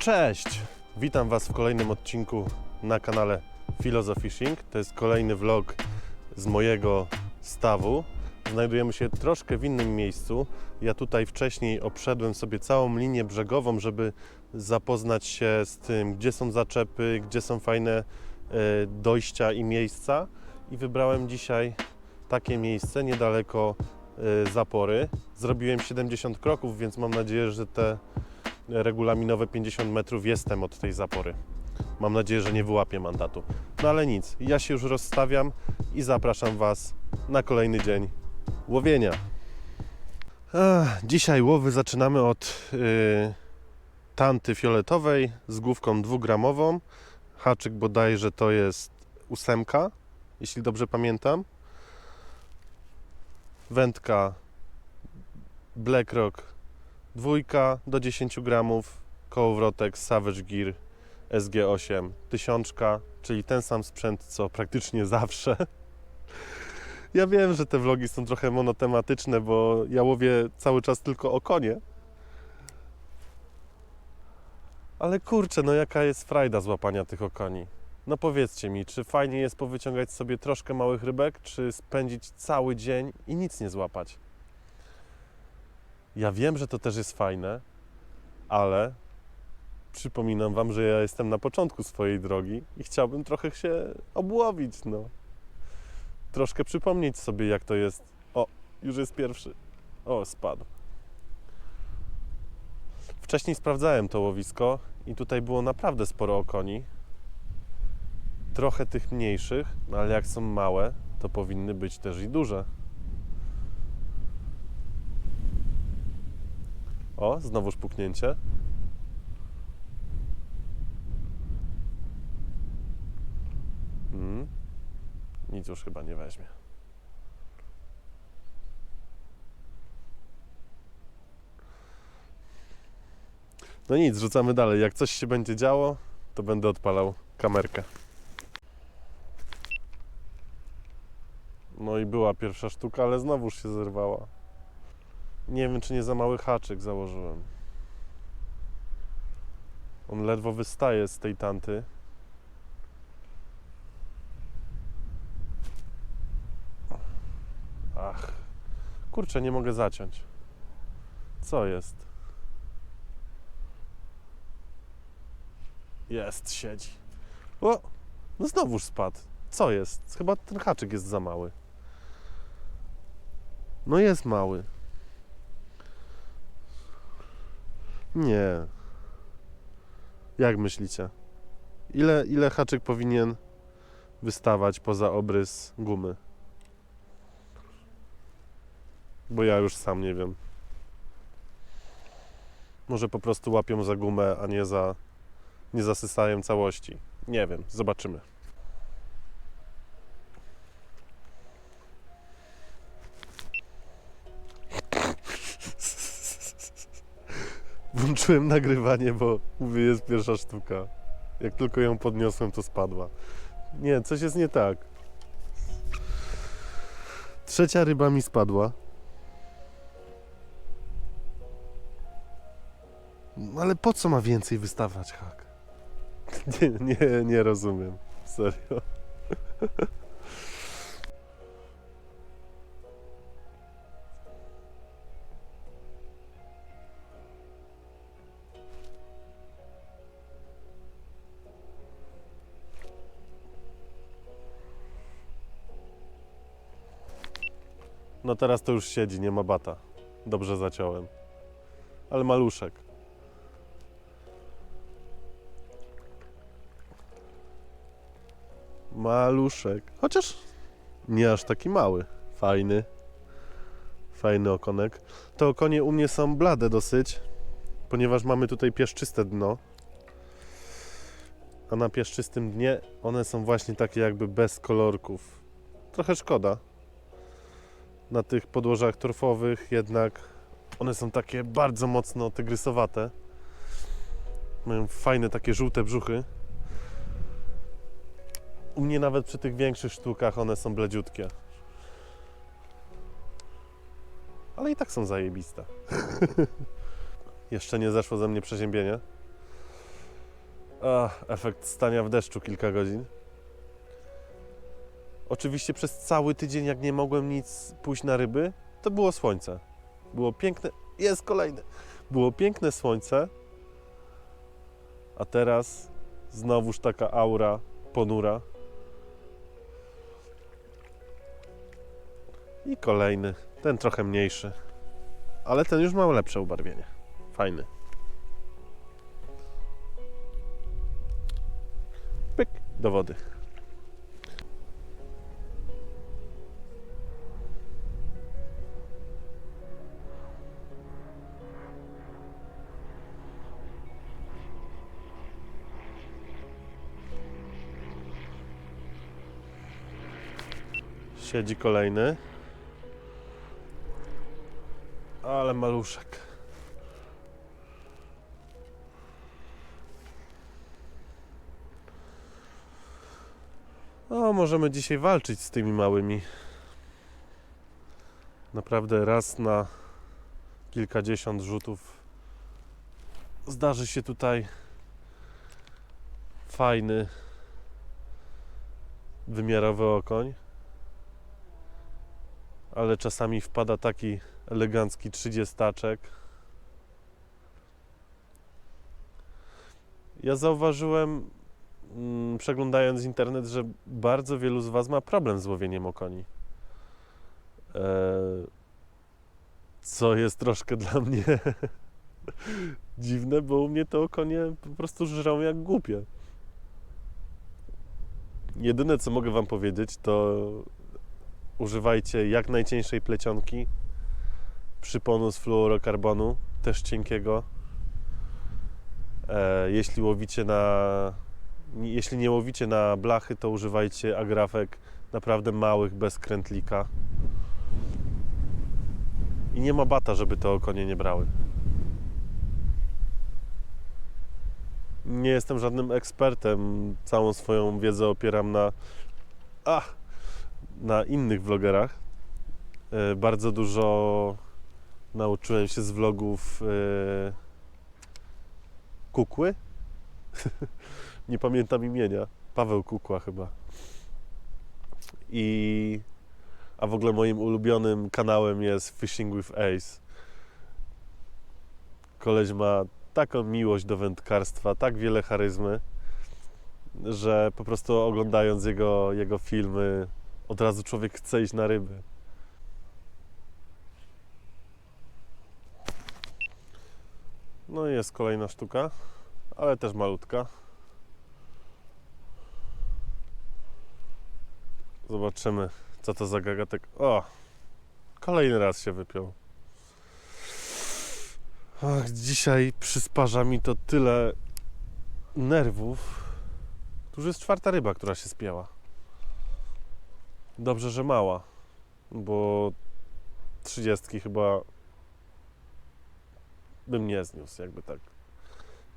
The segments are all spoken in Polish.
Cześć! Witam Was w kolejnym odcinku na kanale Philosophyshing. To jest kolejny vlog z mojego stawu. Znajdujemy się troszkę w innym miejscu. Ja tutaj wcześniej obszedłem sobie całą linię brzegową, żeby zapoznać się z tym, gdzie są zaczepy, gdzie są fajne e, dojścia i miejsca. I wybrałem dzisiaj takie miejsce niedaleko e, zapory. Zrobiłem 70 kroków, więc mam nadzieję, że te regulaminowe 50 metrów jestem od tej zapory. Mam nadzieję, że nie wyłapię mandatu. No ale nic, ja się już rozstawiam i zapraszam Was na kolejny dzień łowienia. Ech, dzisiaj łowy zaczynamy od yy, tanty fioletowej z główką dwugramową. Haczyk bodajże to jest ósemka, jeśli dobrze pamiętam. Wędka Blackrock dwójka do 10 gramów, kołowrotek Savage Gear SG8 tysiączka, czyli ten sam sprzęt co praktycznie zawsze. Ja wiem, że te vlogi są trochę monotematyczne, bo ja łowię cały czas tylko o konie. Ale kurczę, no jaka jest frajda złapania tych okoni? No powiedzcie mi, czy fajnie jest powyciągać sobie troszkę małych rybek, czy spędzić cały dzień i nic nie złapać? Ja wiem, że to też jest fajne, ale przypominam Wam, że ja jestem na początku swojej drogi i chciałbym trochę się obłowić, no. Troszkę przypomnieć sobie, jak to jest. O, już jest pierwszy. O, spadł. Wcześniej sprawdzałem to łowisko i tutaj było naprawdę sporo okoni. Trochę tych mniejszych, no ale jak są małe, to powinny być też i duże. O, znowuż puknięcie. Mm. Nic już chyba nie weźmie. No nic, rzucamy dalej. Jak coś się będzie działo, to będę odpalał kamerkę. No i była pierwsza sztuka, ale znowuż się zerwała. Nie wiem, czy nie za mały haczyk założyłem. On ledwo wystaje z tej tanty. Ach, kurczę, nie mogę zaciąć. Co jest? Jest, siedzi. O, no znowuż spadł. Co jest? Chyba ten haczyk jest za mały. No jest mały. Nie. Jak myślicie? Ile, ile haczyk powinien wystawać poza obrys gumy? Bo ja już sam nie wiem. Może po prostu łapią za gumę, a nie za. nie zasysają całości. Nie wiem, zobaczymy. Włączyłem nagrywanie, bo mówię, jest pierwsza sztuka. Jak tylko ją podniosłem, to spadła. Nie, coś jest nie tak. Trzecia ryba mi spadła. Ale po co ma więcej wystawać hak? Nie, nie, nie rozumiem. Serio. No teraz to już siedzi, nie ma bata. Dobrze zaciąłem. Ale maluszek. Maluszek. Chociaż nie aż taki mały. Fajny. Fajny okonek. Te okonie u mnie są blade dosyć, ponieważ mamy tutaj piaszczyste dno. A na piaszczystym dnie one są właśnie takie jakby bez kolorków. Trochę szkoda. Na tych podłożach torfowych jednak one są takie bardzo mocno tygrysowate. Mają fajne takie żółte brzuchy. U mnie nawet przy tych większych sztukach one są bledziutkie. Ale i tak są zajebiste. Jeszcze nie zeszło ze mnie przeziębienie. Ach, efekt stania w deszczu kilka godzin. Oczywiście przez cały tydzień, jak nie mogłem nic pójść na ryby, to było słońce. Było piękne. Jest kolejne. Było piękne słońce. A teraz znowuż taka aura ponura. I kolejny. Ten trochę mniejszy. Ale ten już ma lepsze ubarwienie. Fajny. Pyk do wody. Siedzi kolejny. Ale maluszek. O, możemy dzisiaj walczyć z tymi małymi. Naprawdę raz na kilkadziesiąt rzutów zdarzy się tutaj fajny wymiarowy okoń. Ale czasami wpada taki elegancki trzydziestaczek. Ja zauważyłem, mm, przeglądając internet, że bardzo wielu z Was ma problem z łowieniem okoni. E, co jest troszkę dla mnie dziwne, bo u mnie te okonie po prostu żrą jak głupie. Jedyne, co mogę Wam powiedzieć, to używajcie jak najcieńszej plecionki, przyponu z fluorokarbonu, też cienkiego. E, jeśli łowicie na jeśli nie łowicie na blachy, to używajcie agrafek naprawdę małych, bez krętlika. I nie ma bata, żeby te okonie nie brały. Nie jestem żadnym ekspertem. Całą swoją wiedzę opieram na, a, na innych vlogerach. E, Bardzo dużo nauczyłem się z vlogów e, Kukły. Nie pamiętam imienia. Paweł Kukła chyba. I a w ogóle moim ulubionym kanałem jest Fishing with Ace. Koleś ma taką miłość do wędkarstwa, tak wiele charyzmy, że po prostu oglądając jego, jego filmy, od razu człowiek chce iść na ryby. No i jest kolejna sztuka, ale też malutka. Zobaczymy, co to za gagatek. O! Kolejny raz się wypiął. Ach, dzisiaj przysparza mi to tyle nerwów. Tu już jest czwarta ryba, która się spięła. Dobrze, że mała, bo trzydziestki chyba bym nie zniósł, jakby tak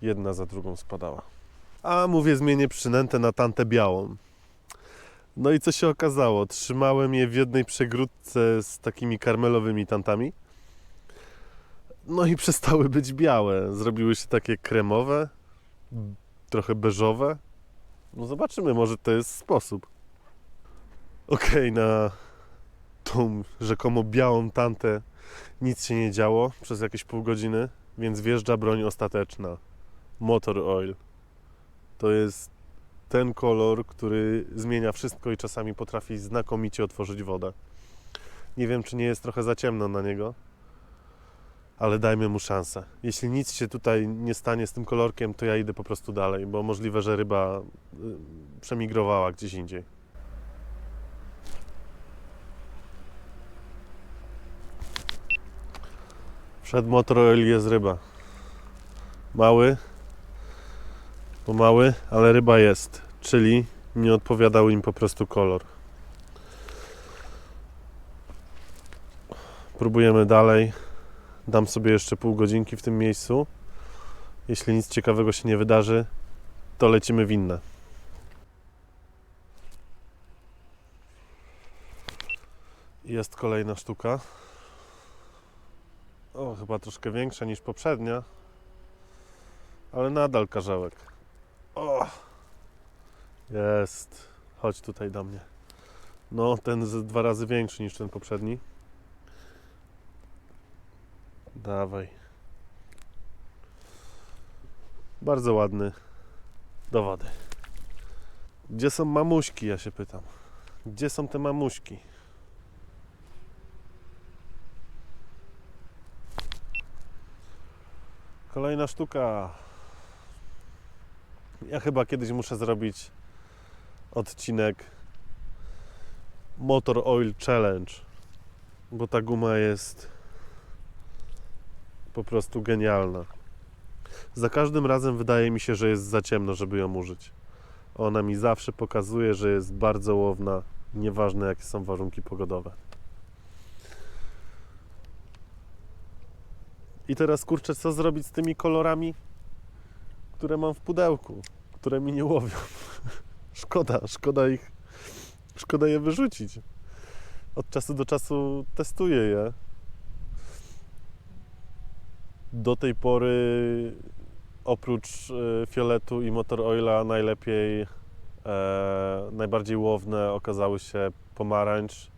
jedna za drugą spadała. A mówię, zmienię przynętę na tantę białą. No i co się okazało? Trzymałem je w jednej przegródce z takimi karmelowymi tantami. No i przestały być białe. Zrobiły się takie kremowe, trochę beżowe. No zobaczymy, może to jest sposób. Okej, na tą rzekomo białą tantę nic się nie działo przez jakieś pół godziny, więc wjeżdża broń ostateczna. Motor oil. To jest ten kolor, który zmienia wszystko i czasami potrafi znakomicie otworzyć wodę. Nie wiem, czy nie jest trochę za ciemno na niego, ale dajmy mu szansę. Jeśli nic się tutaj nie stanie z tym kolorkiem, to ja idę po prostu dalej, bo możliwe, że ryba y, przemigrowała gdzieś indziej. Przed motor oil jest ryba. Mały, bo mały, ale ryba jest, czyli nie odpowiadał im po prostu kolor. Próbujemy dalej. Dam sobie jeszcze pół godzinki w tym miejscu. Jeśli nic ciekawego się nie wydarzy, to lecimy w inne. Jest kolejna sztuka. O, chyba troszkę większa niż poprzednia, ale nadal karzełek. Jest. Chodź tutaj do mnie. No, ten z dwa razy większy niż ten poprzedni. Dawaj. Bardzo ładny. Do wody. Gdzie są mamuśki, ja się pytam. Gdzie są te mamuśki? Kolejna sztuka. Ja chyba kiedyś muszę zrobić odcinek Motor Oil Challenge, bo ta guma jest po prostu genialna. Za każdym razem wydaje mi się, że jest za ciemno, żeby ją użyć. Ona mi zawsze pokazuje, że jest bardzo łowna, nieważne jakie są warunki pogodowe. I teraz kurczę, co zrobić z tymi kolorami, które mam w pudełku, które mi nie łowią. szkoda, szkoda ich, szkoda je wyrzucić. Od czasu do czasu testuję je. Do tej pory oprócz e, fioletu i motor oila najlepiej e, najbardziej łowne okazały się pomarańcz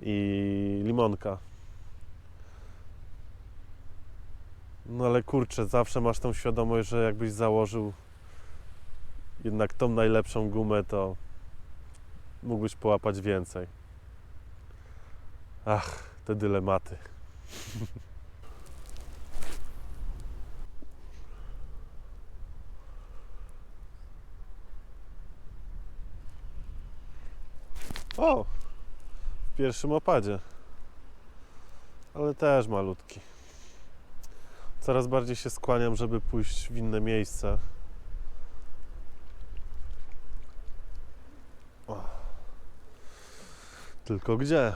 i limonka. No ale kurczę, zawsze masz tą świadomość, że jakbyś założył jednak tą najlepszą gumę, to mógłbyś połapać więcej. Ach, te dylematy. O! W pierwszym opadzie. Ale też malutki. Coraz bardziej się skłaniam, żeby pójść w inne miejsce. O. Tylko gdzie?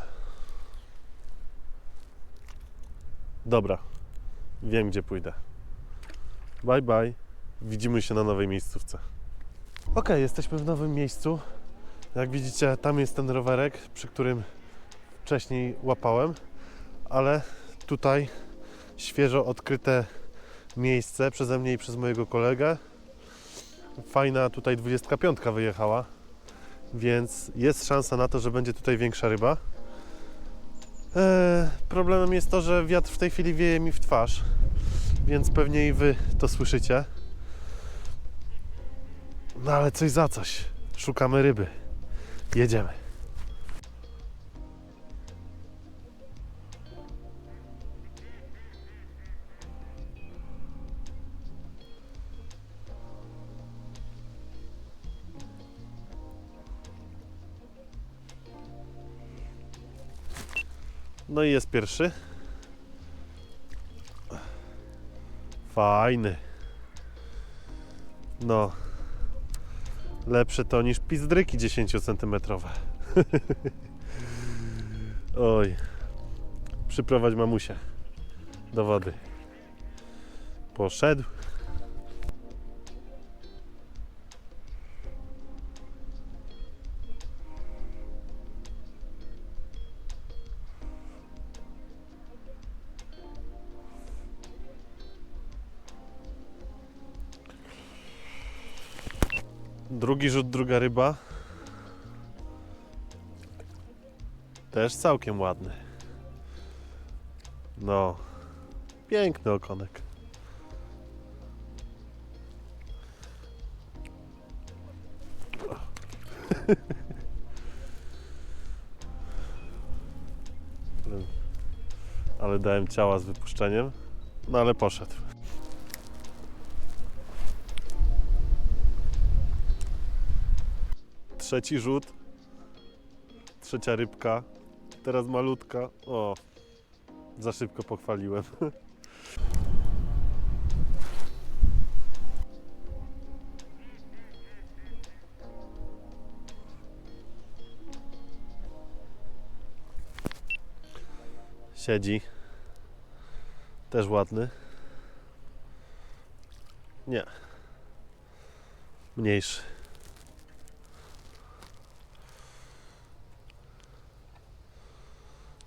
Dobra. Wiem, gdzie pójdę. Bye bye. Widzimy się na nowej miejscówce. Ok, jesteśmy w nowym miejscu. Jak widzicie, tam jest ten rowerek, przy którym wcześniej łapałem, ale tutaj świeżo odkryte miejsce przeze mnie i przez mojego kolegę. Fajna tutaj 25 wyjechała, więc jest szansa na to, że będzie tutaj większa ryba. Eee, problemem jest to, że wiatr w tej chwili wieje mi w twarz, więc pewnie i Wy to słyszycie. No ale coś za coś. Szukamy ryby. Jedziemy. No i jest pierwszy. Fajny. No. Lepsze to niż pizdryki 10 cm. Oj. Przyprowadź mamusię do wody. Poszedł. Drugi rzut, druga ryba. Też całkiem ładny. No, piękny okonek. Ale dałem ciała z wypuszczeniem. No ale poszedł. Trzeci rzut. Trzecia rybka. Teraz malutka. O, za szybko pochwaliłem. Siedzi. Też ładny. Nie. Mniejszy.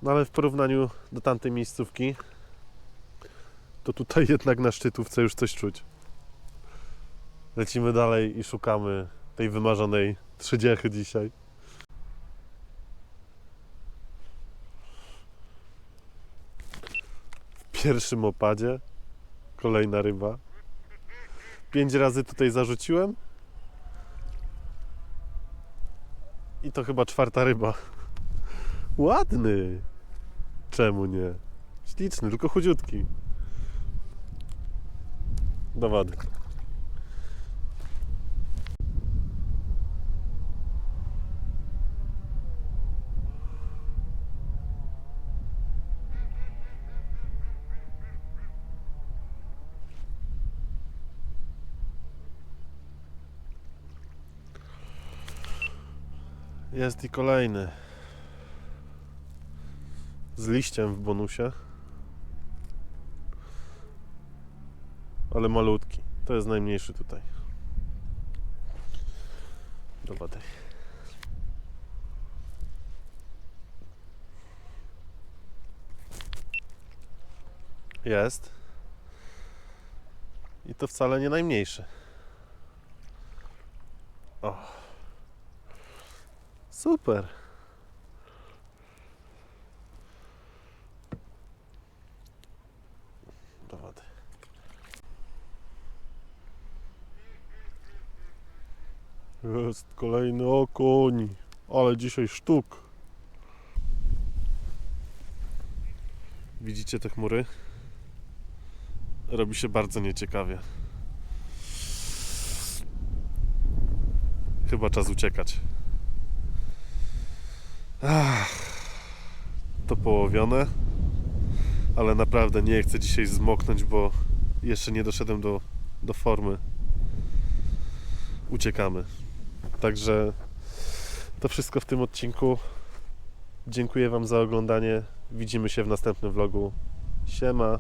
No ale w porównaniu do tamtej miejscówki, to tutaj jednak na szczytówce już coś czuć. Lecimy dalej i szukamy tej wymarzonej trzydziechy dzisiaj. W pierwszym opadzie kolejna ryba. Pięć razy tutaj zarzuciłem. I to chyba czwarta ryba. Ładny. Czemu nie? Śliczny, tylko chudziutki. Do wody. Jest i kolejny. Z liściem w bonusie. Ale malutki. To jest najmniejszy tutaj. Do. Jest. I to wcale nie najmniejszy. O. Super. Do wody. Jest kolejny okoń. Ale dzisiaj sztuk. Widzicie te chmury? Robi się bardzo nieciekawie. Chyba czas uciekać. Ach, to połowione, ale naprawdę nie chcę dzisiaj zmoknąć, bo jeszcze nie doszedłem do, do formy. Uciekamy. Także to wszystko w tym odcinku. Dziękuję Wam za oglądanie. Widzimy się w następnym vlogu. Siema.